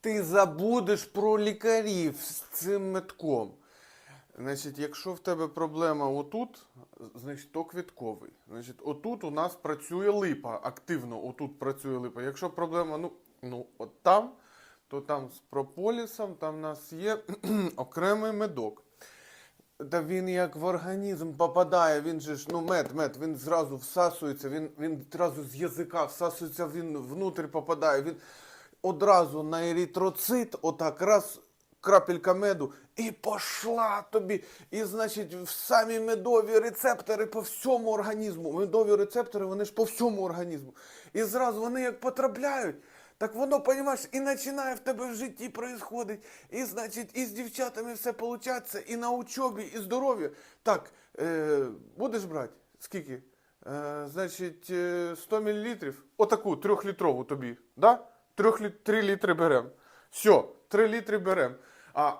ти забудеш про лікарів з цим метком. Значить, якщо в тебе проблема отут, значить то квітковий. Значить, отут у нас працює липа активно. Отут працює липа. Якщо проблема, ну, ну от там, то там з прополісом, там в нас є окремий медок. Та він як в організм попадає, він же ж, ну мед, мед, він зразу всасується, він, він зразу з язика всасується, він внутрь попадає, він одразу на еритроцит, отак раз крапелька меду, і пошла тобі. І, значить, в самі медові рецептори по всьому організму. Медові рецептори, вони ж по всьому організму. І зразу вони як потрапляють. Так воно, понімаєш, і починає в тебе в житті происходить, і, значить, і з дівчатами все получаться, і на учобі, і здоров'я. Так, е, будеш брати? Скільки? Е, значить, е, 100 мл, отаку трьохлітрову тобі, да? Трьох лі- три літри беремо. Все, три літри беремо. А